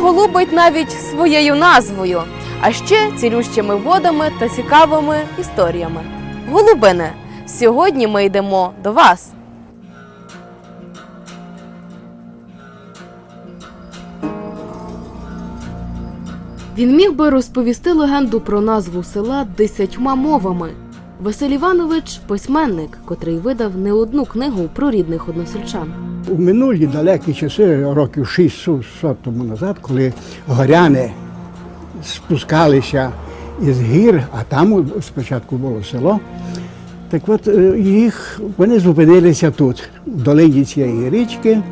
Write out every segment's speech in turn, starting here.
Голубить навіть своєю назвою, а ще цілющими водами та цікавими історіями. Голубине, сьогодні ми йдемо до вас. Він міг би розповісти легенду про назву села десятьма мовами. Василь Іванович письменник, котрий видав не одну книгу про рідних односельчан. У минулі далекі часи, років 600 тому назад, коли горяни спускалися із гір, а там спочатку було село, так от е, їх вони зупинилися тут, в долині цієї річки,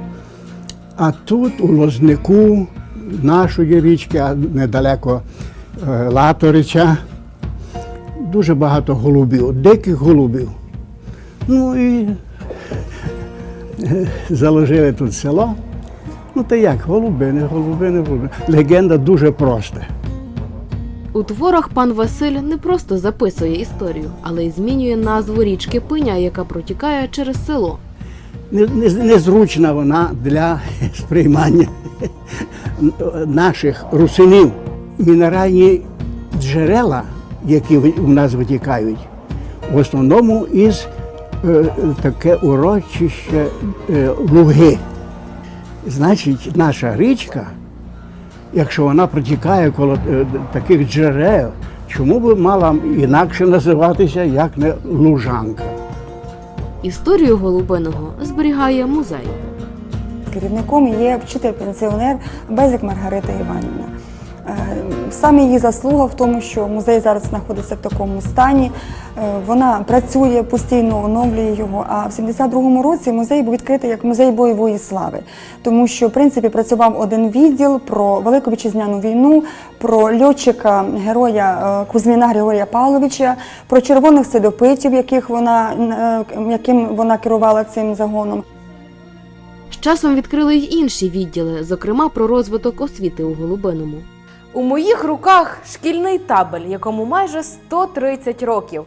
а тут, у Лознику, нашої річки, а недалеко е, Латорича, дуже багато голубів, диких голубів. Ну і заложили тут село. Ну та як, голубини, голубини, голубини. Легенда дуже проста. У творах пан Василь не просто записує історію, але й змінює назву річки Пиня, яка протікає через село. Не- не- Незручна вона для сприймання наших русинів. Мінеральні джерела, які у нас витікають, в основному із е, таке урочище е, Луги. Значить, наша річка, якщо вона протікає коло е, таких джерел, чому б мала інакше називатися, як не Лужанка? Історію Голубиного зберігає музей. Керівником є вчитель-пенсіонер Безик Маргарита Іванівна. Саме її заслуга в тому, що музей зараз знаходиться в такому стані. Е, Вона працює постійно, оновлює його. А в 72-му році музей був відкритий як музей бойової слави, тому що в принципі працював один відділ про Велику вітчизняну війну, про льотчика героя е, Кузьміна Григорія Павловича, про червоних седопитів, яких вона е, яким вона керувала цим загоном. З часом відкрили й інші відділи, зокрема про розвиток освіти у Голубиному. У моїх руках шкільний табель, якому майже 130 років.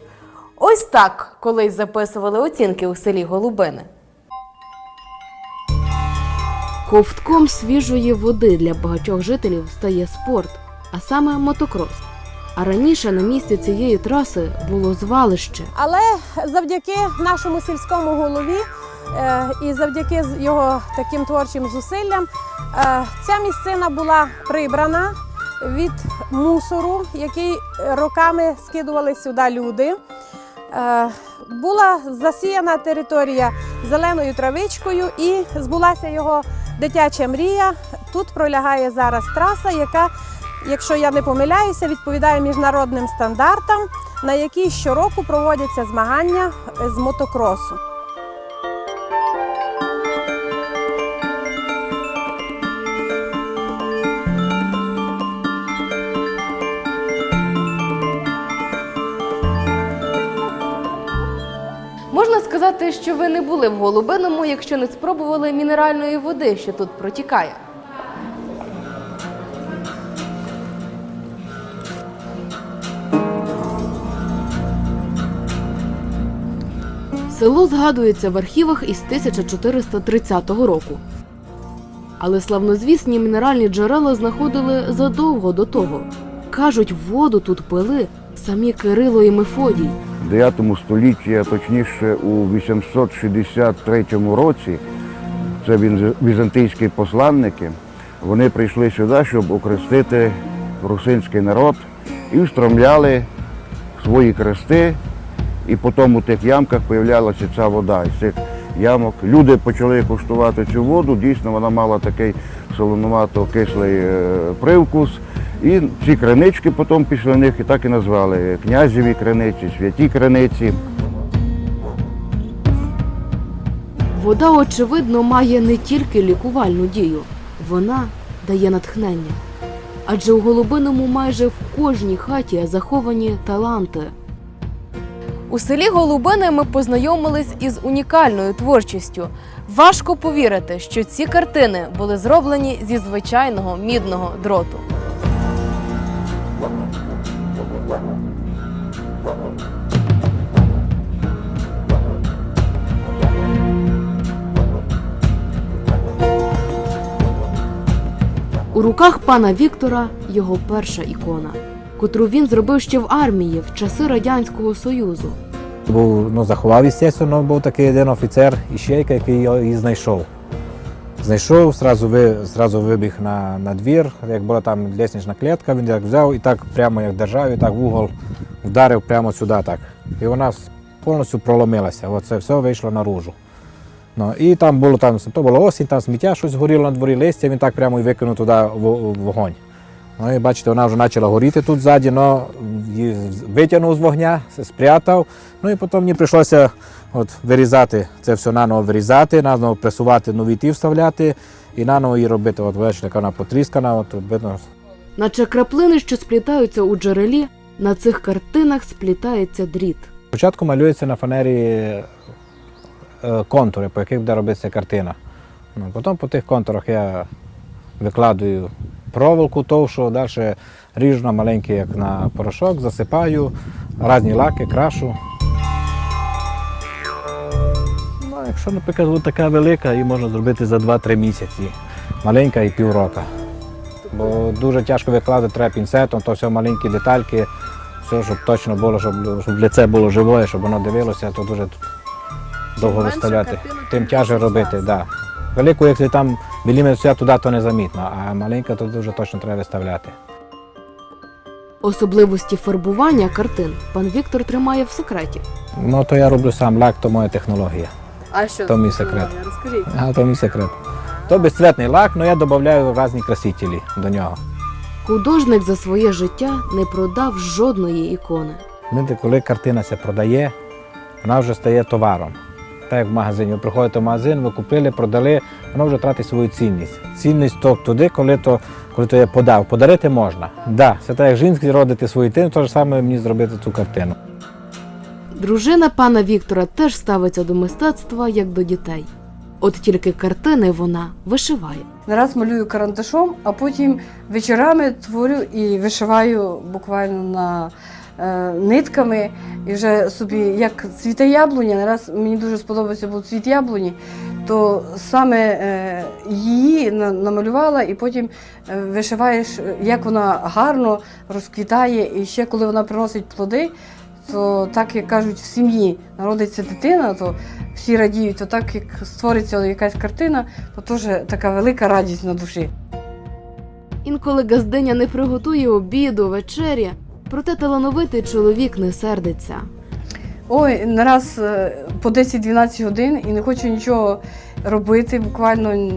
Ось так колись записували оцінки у селі Голубини. Ковтком свіжої води для багатьох жителів стає спорт, а саме мотокрос. А раніше на місці цієї траси було звалище. Але завдяки нашому сільському голові е, і завдяки його таким творчим зусиллям е, ця місцина була прибрана від мусору, який роками скидували сюди люди. Е, Була засіяна територія зеленою травичкою і збулася його дитяча мрія. Тут пролягає зараз траса, яка, якщо я не помиляюся, відповідає міжнародним стандартам, на якій щороку проводяться змагання з мотокросу. Сказати, що ви не були в Голубиному, якщо не спробували мінеральної води, що тут протікає. Село згадується в архівах із 1430 року. Але славнозвісні мінеральні джерела знаходили задовго до того. Кажуть, воду тут пили самі Кирило і Мефодій. В 9 столітті, а точніше у 863 році, це візантійські посланники, вони прийшли сюди, щоб охрестити русинський народ і встромляли свої крести, і потім у тих ямках з'являлася ця вода. Із цих ямок люди почали куштувати цю воду, дійсно вона мала такий солонувато-кислий е, привкус. І ці кринички потім після них і так і назвали князеві криниці, святі криниці. Вода, очевидно, має не тільки лікувальну дію, вона дає натхнення. Адже у Голубиному майже в кожній хаті заховані таланти. У селі Голубини ми познайомились із унікальною творчістю. Важко повірити, що ці картини були зроблені зі звичайного мідного дроту. У руках пана Віктора його перша ікона, котру він зробив ще в армії в часи Радянського Союзу. Був, ну, заховав, звісно, був такий один офіцер і щейка, який і знайшов. Знайшов, зразу, ви, зразу вибіг на, на двір, як була там ліснична клітка, він як взяв і так прямо як держав, і так в угол вдарив прямо сюди. так. І вона повністю проломилася. Оце все вийшло наружу. Ну, і там було там, то було осінь, там сміття щось горіло на дворі листя, він так прямо і викинув туди в- вогонь. Ну і бачите, вона вже почала горіти тут ззаді, але її витягнув з вогня, спрятав. Ну і потім мені прийшлося от, вирізати це все наново вирізати, наново пресувати нові ті вставляти і наново її робити. От бачите, яка вона потріскана, от видно. Наче краплини, що сплітаються у джерелі, на цих картинах сплітається дріт. Спочатку малюється на фанері е, контури, по яких буде робитися картина. Ну, потім по тих контурах я викладую проволоку товшу, далі ріжу на маленький, як на порошок, засипаю, різні лаки, крашу. Ну, якщо, наприклад, така велика, її можна зробити за 2-3 місяці. Маленька і півроку. Бо дуже тяжко викладати треба пінцетом, то все маленькі детальки, все, щоб точно було, щоб, щоб лице було живе, щоб воно дивилося, то дуже довго виставляти. Тим тяже робити, Да. Велику, якщо там міліметр все туди, то незамітно, а маленька, то дуже точно треба виставляти. Особливості фарбування картин пан Віктор тримає в секреті. Ну, то я роблю сам лак, то моя технологія. А що То мій секрет. Розкажіть. А то мій секрет. То безцветний лак, але я додаю різні красителі до нього. Художник за своє життя не продав жодної ікони. Знаєте, коли картина се продає, вона вже стає товаром. Так як в магазині. Ви приходите в магазин, ви купили, продали, воно вже тратить свою цінність. Цінність то туди, коли то, коли то я подав. Подарити можна. Да, це так як жінки родити свою дитину, то ж саме мені зробити цю картину. Дружина пана Віктора теж ставиться до мистецтва як до дітей. От тільки картини вона вишиває. Нараз малюю карандашом, а потім вечорами творю і вишиваю буквально на нитками. І вже собі, як цвіте яблуня, нараз мені дуже сподобався був цвіт яблуні, то саме е, її намалювала, і потім е, вишиваєш, е, як вона гарно розквітає, і ще коли вона приносить плоди. То так як кажуть, в сім'ї народиться дитина, то всі радіють, то так як створиться якась картина, то теж така велика радість на душі. Інколи газдиня не приготує обіду, вечері, проте талановитий чоловік не сердиться. Ой, нараз е, по 10-12 годин і не хочу нічого робити, буквально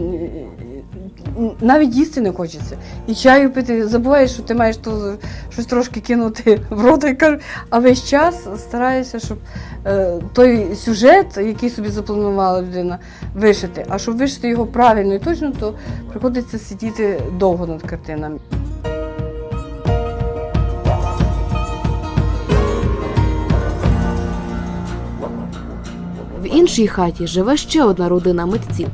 навіть їсти не хочеться. І чаю пити, забуваєш, що ти маєш то щось трошки кинути в рот, і кажу, а весь час стараюся, щоб е, той сюжет, який собі запланувала людина, вишити. А щоб вишити його правильно і точно, то приходиться сидіти довго над картинами. Іншій хаті живе ще одна родина митців.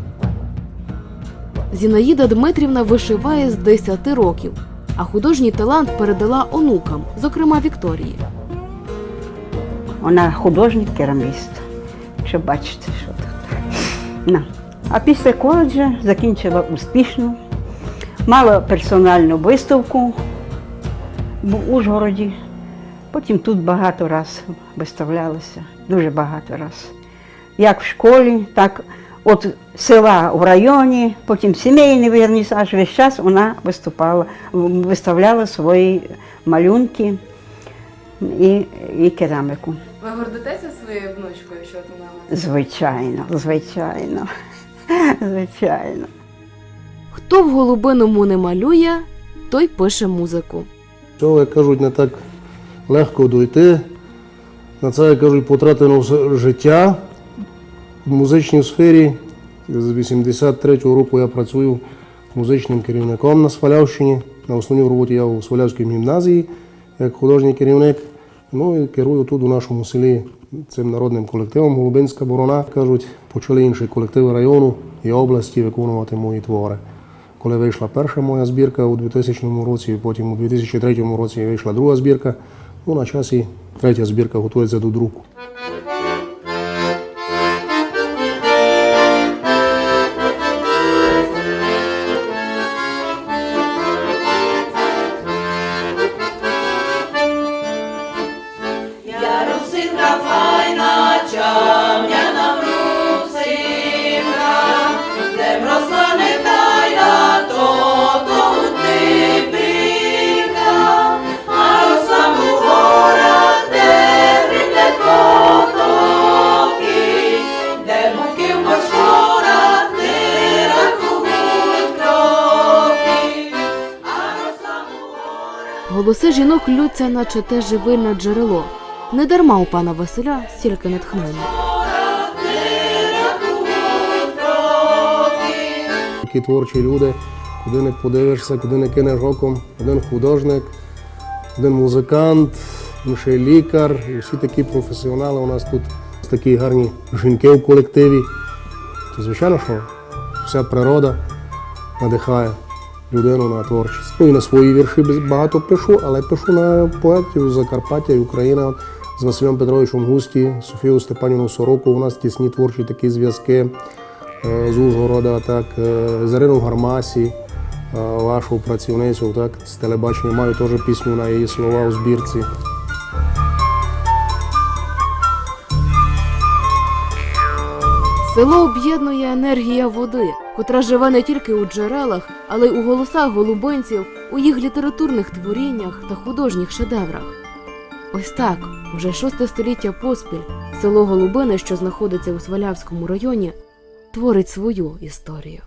Зінаїда Дмитрівна вишиває з 10 років, а художній талант передала онукам, зокрема Вікторії. Вона художник кераміст. Що бачите, що тут. Ну. А після коледжу закінчила успішно, мала персональну виставку в Ужгороді. Потім тут багато раз виставлялася, дуже багато раз. Як в школі, так от села в районі, потім сімейний вернісаж, весь час вона виступала, виставляла свої малюнки і, і кераміку. Ви гордитеся своєю внучкою, що вона Звичайно, звичайно, звичайно. Хто в голубиному не малює, той пише музику. Цього, як кажуть, не так легко дойти. На це, як кажуть, потратено життя в музичній сфері. З 83-го року я працюю музичним керівником на Свалявщині. На основній роботі я у Свалявській гімназії як художній керівник. Ну і керую тут у нашому селі цим народним колективом Голубинська борона. Кажуть, почали інші колективи району і області виконувати мої твори. Коли вийшла перша моя збірка у 2000 році, потім у 2003 році вийшла друга збірка. Ну, на часі третя збірка готується до друку. Голоси жінок лються, наче те живильне джерело. Недарма у пана Василя стільки натхнення. Такі творчі люди, куди не подивишся, куди не кинеш оком. Один художник, один музикант, інший лікар. І всі такі професіонали. У нас тут такі гарні жінки в колективі. То звичайно, що вся природа надихає людину на творчість. Ну і на свої вірші багато пишу, але пишу на поетів Закарпаття і Україна З Василем Петровичем Густі, Софією Степанівну Сороку. У нас тісні творчі такі зв'язки е, з Ужгорода, так, е, з Ірину Гармасі, е, вашу працівницю, так, з телебачення маю теж пісню на її слова у збірці. Село об'єднує енергія води, котра живе не тільки у джерелах, але й у голосах голубинців, у їх літературних творіннях та художніх шедеврах. Ось так, уже шосте століття поспіль, село Голубини, що знаходиться у Свалявському районі, творить свою історію.